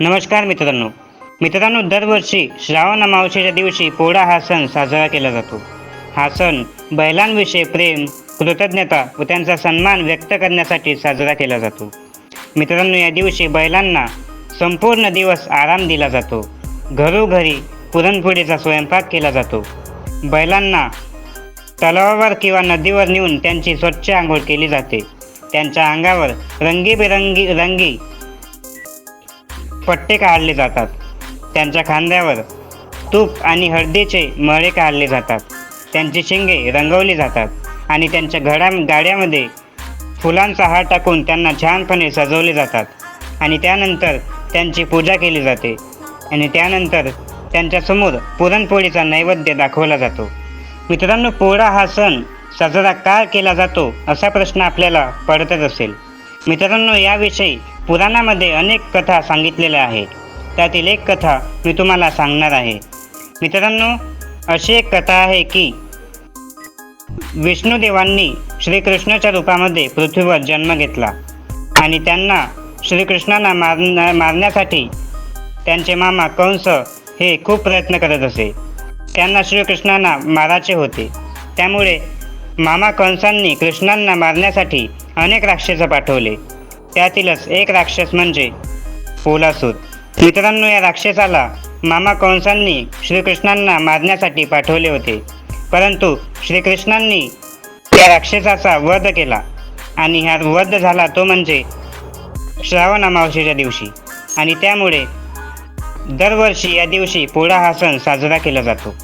नमस्कार मित्रांनो. मित्रांनो दरवर्षी श्रावण अमावस्येच्या दिवशी पोळा हा सण साजरा केला जातो. हा सण बैलांविषयी प्रेम कृतज्ञता व त्यांचा सन्मान व्यक्त करण्यासाठी साजरा केला जातो. मित्रांनो या दिवशी बैलांना संपूर्ण दिवस आराम दिला जातो. घरोघरी पुरणपोळीचा स्वयंपाक केला जातो. बैलांना तलावावर किंवा नदीवर नेऊन त्यांची स्वच्छ आंघोळ केली जाते. त्यांच्या अंगावर रंगीबेरंगी रंगी पट्टे काढले जातात. त्यांच्या खांद्यावर तूप आणि हळदीचे मळे काढले जातात. त्यांचे शिंगे रंगवली जातात आणि त्यांच्या घडा गाड्यामध्ये फुलांचा हार टाकून त्यांना छानपणे सजवले जातात आणि त्यानंतर त्यांची पूजा केली जाते आणि त्यानंतर त्यांच्यासमोर पुरणपोळीचा नैवेद्य दाखवला जातो. मित्रांनो पोळा हा सण साजरा का केला जातो असा प्रश्न आपल्याला पडतच असेल. मित्रांनो याविषयी पुराणामध्ये अनेक कथा सांगितलेल्या आहेत. त्यातील एक कथा मी तुम्हाला सांगणार आहे. मित्रांनो अशी एक कथा आहे की विष्णुदेवांनी श्रीकृष्णाच्या रूपामध्ये पृथ्वीवर जन्म घेतला आणि त्यांना श्रीकृष्णांना मारण्या मारण्यासाठी त्यांचे मामा कंस हे खूप प्रयत्न करत असे. त्यांना श्रीकृष्णांना मारायचे होते. त्यामुळे मामा कंसांनी कृष्णांना मारण्यासाठी अनेक राक्षसं पाठवले. त्यातीलच. एक राक्षस म्हणजे पोलासूत मित्रांनो या राक्षसाला मामा कंसांनी श्रीकृष्णांना मारण्यासाठी पाठवले होते. परंतु श्रीकृष्णांनी त्या राक्षसाचा वध केला आणि हा वध झाला तो म्हणजे श्रावण अमावस्येच्या दिवशी. आणि त्यामुळे दरवर्षी या दिवशी पोळा हा सण साजरा केला जातो.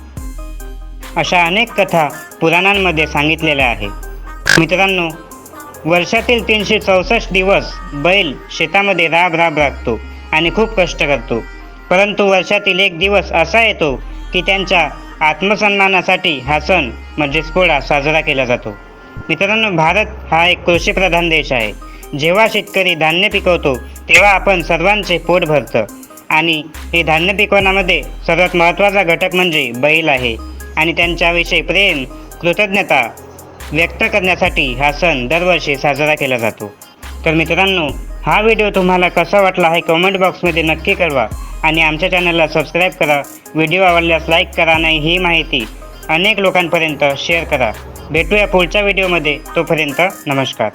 अशा अनेक कथा पुराणांमध्ये सांगितलेल्या आहेत. मित्रांनो वर्षातील तीनशे चौसष्ट दिवस बैल शेतामध्ये राब राब राखतो आणि खूप कष्ट करतो. परंतु वर्षातील एक दिवस असा येतो की त्यांच्या आत्मसन्मानासाठी हा सण म्हणजेच पोळा साजरा केला जातो. मित्रांनो भारत हा एक कृषीप्रधान देश आहे. जेव्हा शेतकरी धान्य पिकवतो तेव्हा आपण सर्वांचे पोट भरतं. आणि हे धान्य पिकवण्यामध्ये सर्वात महत्त्वाचा घटक म्हणजे बैल आहे. आणि त्यांच्याविषयी प्रेम कृतज्ञता व्यक्त करण्यासाठी हा सण दरवर्षी साजरा केला जातो. तर मित्रांनो हा व्हिडिओ तुम्हाला कसा वाटला आहे कमेंट बॉक्समध्ये नक्की कळवा आणि आमच्या चॅनलला सबस्क्राईब करा. व्हिडिओ आवडल्यास लाईक करा नाही ही माहिती अनेक लोकांपर्यंत शेअर करा. भेटूया पुढच्या व्हिडिओमध्ये तोपर्यंत नमस्कार.